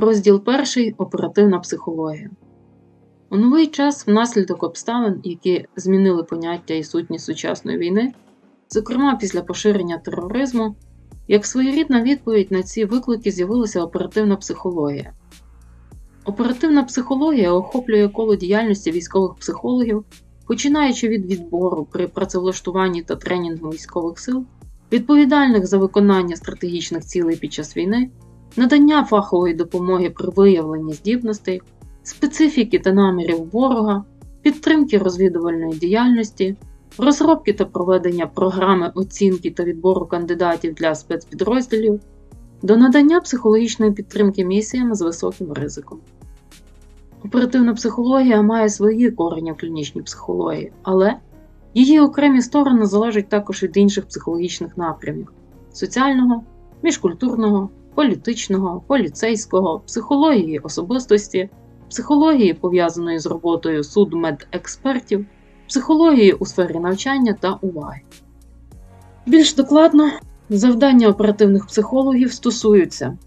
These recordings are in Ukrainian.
Розділ перший оперативна психологія. У новий час внаслідок обставин, які змінили поняття і сутність сучасної війни, зокрема після поширення тероризму, як своєрідна відповідь на ці виклики з'явилася оперативна психологія. Оперативна психологія охоплює коло діяльності військових психологів, починаючи від відбору при працевлаштуванні та тренінгу військових сил, відповідальних за виконання стратегічних цілей під час війни, надання фахової допомоги при виявленні здібностей, специфіки та намірів ворога, підтримки розвідувальної діяльності, розробки та проведення програми оцінки та відбору кандидатів для спецпідрозділів, до надання психологічної підтримки місіям з високим ризиком. Оперативна психологія має свої корені в клінічній психології, але її окремі сторони залежать також від інших психологічних напрямів соціального, міжкультурного, політичного, поліцейського, психології особистості, психології, пов'язаної з роботою судмедекспертів, психології у сфері навчання та уваги. Більш докладно, завдання оперативних психологів стосуються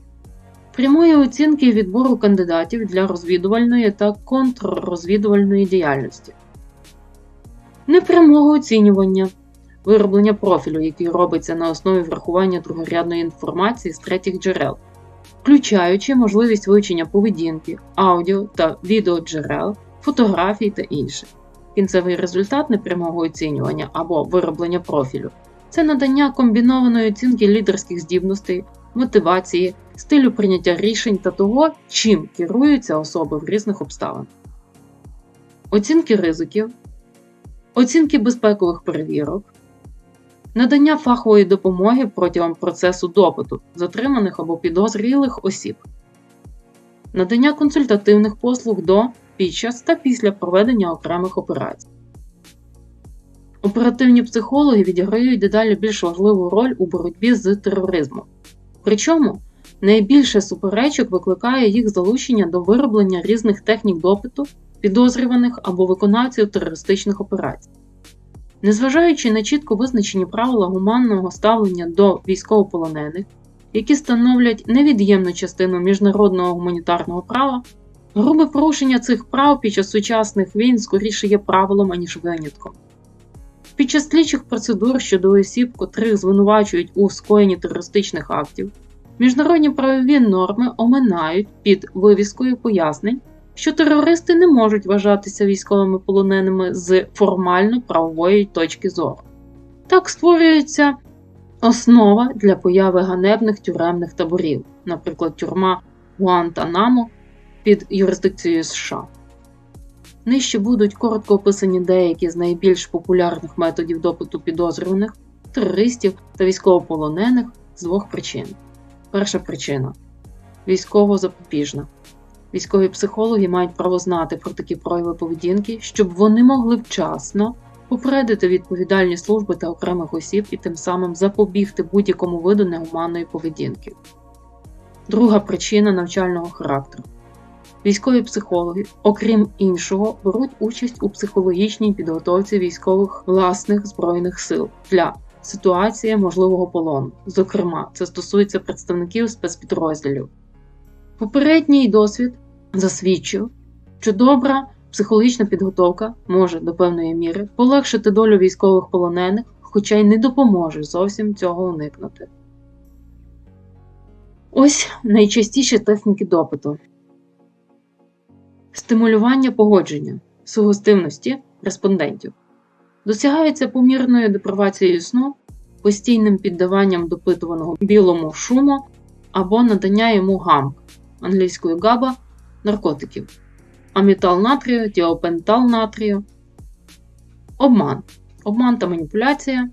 прямої оцінки відбору кандидатів для розвідувальної та контррозвідувальної діяльності, непрямого оцінювання, вироблення профілю, який робиться на основі врахування другорядної інформації з третіх джерел, включаючи можливість вивчення поведінки, аудіо та відеоджерел, фотографій та інше. Кінцевий результат непрямого оцінювання або вироблення профілю це надання комбінованої оцінки лідерських здібностей, мотивації, стилю прийняття рішень та того, чим керуються особи в різних обставинах. Оцінки ризиків, оцінки безпекових перевірок, надання фахової допомоги протягом процесу допиту затриманих або підозрілих осіб, надання консультативних послуг до, під час та після проведення окремих операцій. Оперативні психологи відіграють дедалі більш важливу роль у боротьбі з тероризмом. Причому найбільше суперечок викликає їх залучення до вироблення різних технік допиту, підозрюваних або виконавців терористичних операцій. Незважаючи на чітко визначені правила гуманного ставлення до військовополонених, які становлять невід'ємну частину міжнародного гуманітарного права, грубе порушення цих прав під час сучасних війн скоріше є правилом, аніж винятком. Під час слідчих процедур щодо осіб, котрих звинувачують у скоєнні терористичних актів, міжнародні правові норми оминають під вивіскою пояснень, що терористи не можуть вважатися військовими полоненими з формально правової точки зору. Так створюється основа для появи ганебних тюремних таборів, наприклад, тюрма Гуантанамо під юрисдикцією США. Нижче будуть коротко описані деякі з найбільш популярних методів допиту підозрюваних, терористів та військовополонених з двох причин. Перша причина військово-запобіжна. Військові психологи мають право знати про такі прояви поведінки, щоб вони могли вчасно попередити відповідальні служби та окремих осіб і тим самим запобігти будь-якому виду негуманної поведінки. Друга причина навчального характеру. Військові психологи, окрім іншого, беруть участь у психологічній підготовці військових власних збройних сил для ситуації можливого полону. Зокрема, це стосується представників спецпідрозділів. Попередній досвід засвідчив, що добра психологічна підготовка може до певної міри полегшити долю військових полонених, хоча й не допоможе зовсім цього уникнути. Ось найчастіші техніки допиту. Стимулювання погодження, сугестивності респондентів досягається помірною депривацією сну, постійним піддаванням допитуваного білому шуму або надання йому гамк англійською габа наркотиків, амітал натрію, діопентал натрію, обман, обман та маніпуляція,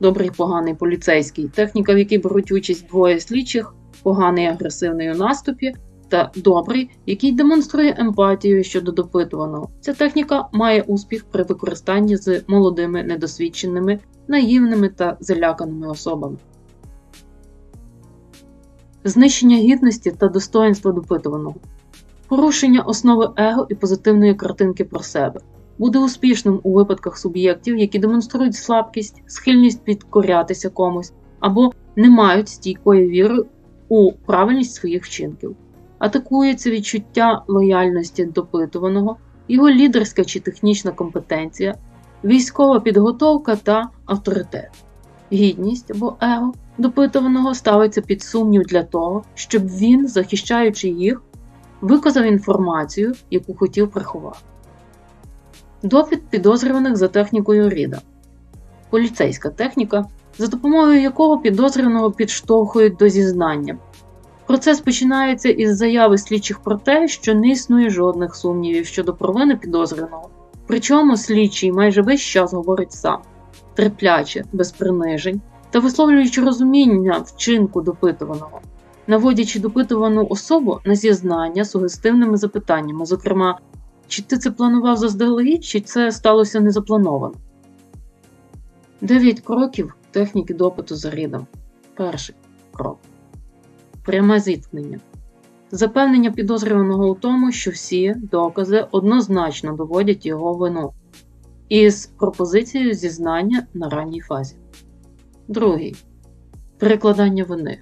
добрий поганий поліцейський, техніка, в якій беруть участь двоє слідчих, поганий агресивний у наступі. Та добрий, який демонструє емпатію щодо допитуваного. Ця техніка має успіх при використанні з молодими, недосвідченими, наївними та заляканими особами. Знищення гідності та достоинства допитуваного, порушення основи его і позитивної картинки про себе буде успішним у випадках суб'єктів, які демонструють слабкість, схильність підкорятися комусь або не мають стійкої віри у правильність своїх вчинків. Атакується відчуття лояльності допитуваного, його лідерська чи технічна компетенція, військова підготовка та авторитет. Гідність або его допитуваного ставиться під сумнів для того, щоб він, захищаючи їх, виказав інформацію, яку хотів приховати. Допит підозрюваних за технікою Ріда. Поліцейська техніка, за допомогою якого підозрюваного підштовхують до зізнання. Процес починається із заяви слідчих про те, що не існує жодних сумнівів щодо провини підозрюваного. Причому слідчий майже весь час говорить сам, терпляче, без принижень та висловлюючи розуміння вчинку допитуваного, наводячи допитувану особу на зізнання сугестивними запитаннями, зокрема, чи ти це планував заздалегідь, чи це сталося незаплановано. Дев'ять кроків техніки допиту за рідом. Перший крок. Пряме зіткнення. Запевнення підозрюваного у тому, що всі докази однозначно доводять його вину. Із пропозицією зізнання на ранній фазі. Другий. Перекладання вини.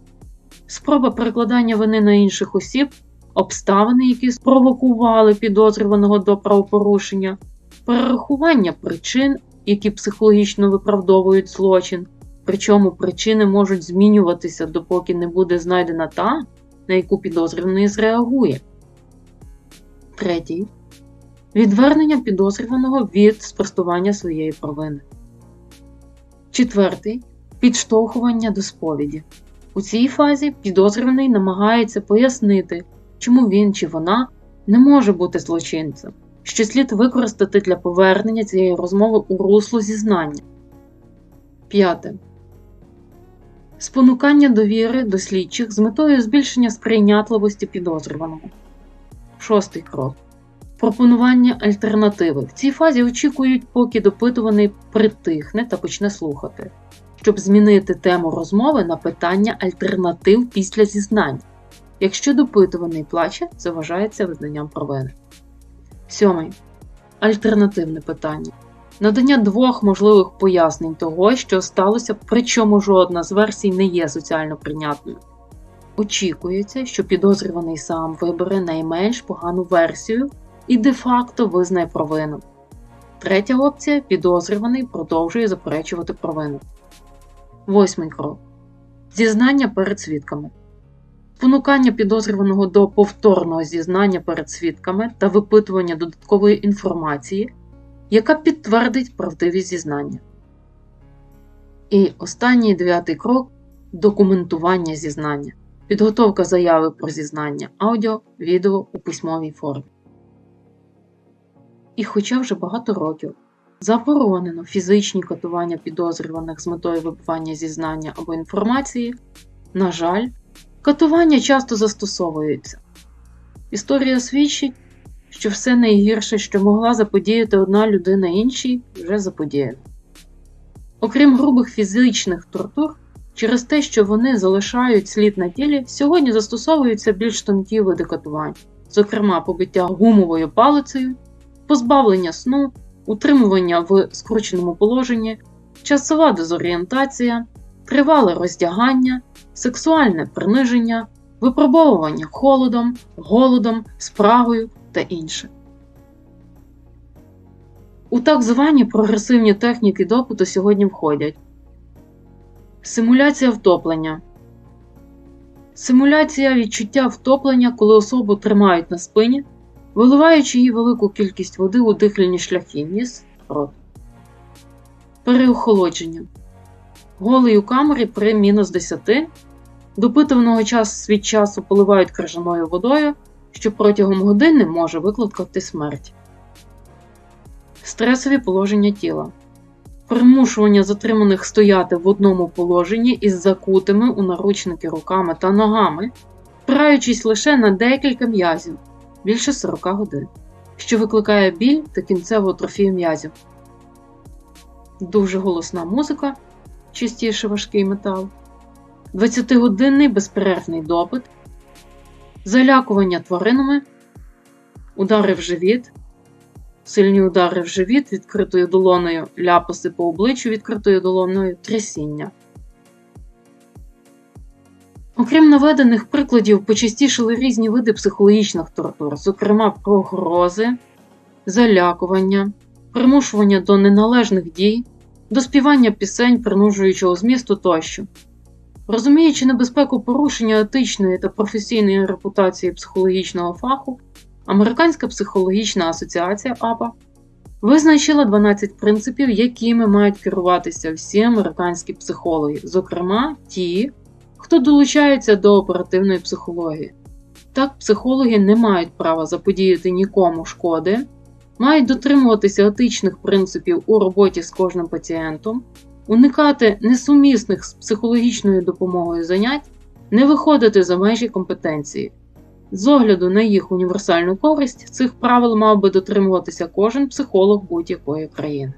Спроба перекладання вини на інших осіб, обставини, які спровокували підозрюваного до правопорушення, перерахування причин, які психологічно виправдовують злочин, причому причини можуть змінюватися, допоки не буде знайдена та, на яку підозрюваний зреагує. Третій. Відвернення підозрюваного від спростування своєї провини. Четвертий. Підштовхування до сповіді. У цій фазі підозрюваний намагається пояснити, чому він чи вона не може бути злочинцем, що слід використати для повернення цієї розмови у русло зізнання. П'яте. Спонукання довіри до слідчих з метою збільшення сприйнятливості підозрюваного. Шостий крок. Пропонування альтернативи. В цій фазі очікують, поки допитуваний притихне та почне слухати, щоб змінити тему розмови на питання альтернатив після зізнань. Якщо допитуваний плаче, це вважається визнанням провини. Сьомий. Альтернативне питання. Надання двох можливих пояснень того, що сталося, причому жодна з версій не є соціально прийнятною. Очікується, що підозрюваний сам вибере найменш погану версію і де-факто визнає провину. Третя опція підозрюваний продовжує заперечувати провину. Восьмий крок. Зізнання перед свідками. Спонукання підозрюваного до повторного зізнання перед свідками та випитування додаткової інформації, яка підтвердить правдивість зізнання. І останній дев'ятий крок документування зізнання. Підготовка заяви про зізнання аудіо, відео у письмовій формі. І хоча вже багато років заборонено фізичні катування підозрюваних з метою вибивання зізнання або інформації, на жаль, катування часто застосовуються. Історія свідчить, що все найгірше, що могла заподіяти одна людина іншій, вже заподіяно. Окрім грубих фізичних тортур, через те, що вони залишають слід на тілі, сьогодні застосовуються більш тонкі види катувань, зокрема побиття гумовою палицею, позбавлення сну, утримування в скрученому положенні, часова дезорієнтація, тривале роздягання, сексуальне приниження, випробовування холодом, голодом, спрагою та інше. У так звані прогресивні техніки допиту сьогодні входять симуляція втоплення. Симуляція відчуття втоплення, коли особу тримають на спині, виливаючи їй велику кількість води у дихальні шляхи ніс, рот. Переохолодження. Голий у камері при мінус 10 допитуваного час від часу поливають крижаною водою, що протягом години може викликати смерть. Стресові положення тіла. Примушування затриманих стояти в одному положенні із закутими у наручники руками та ногами, впираючись лише на декілька м'язів більше 40 годин, що викликає біль та кінцеву атрофію м'язів. Дуже голосна музика, частіше важкий метал, 20-годинний безперервний допит, залякування тваринами, удари в живіт, сильні удари в живіт відкритою долоною, ляпаси по обличчю відкритою долоною, трясіння. Окрім наведених прикладів, почастішили різні види психологічних тортур, зокрема погрози, залякування, примушування до неналежних дій, до співання пісень, принужуючого змісту тощо. Розуміючи небезпеку порушення етичної та професійної репутації психологічного фаху, Американська психологічна асоціація АПА визначила 12 принципів, якими мають керуватися всі американські психологи, зокрема ті, хто долучається до оперативної психології. Так, психологи не мають права заподіяти нікому шкоди, мають дотримуватися етичних принципів у роботі з кожним пацієнтом, уникати несумісних з психологічною допомогою занять, не виходити за межі компетенції. З огляду на їх універсальну користь, цих правил мав би дотримуватися кожен психолог будь-якої країни.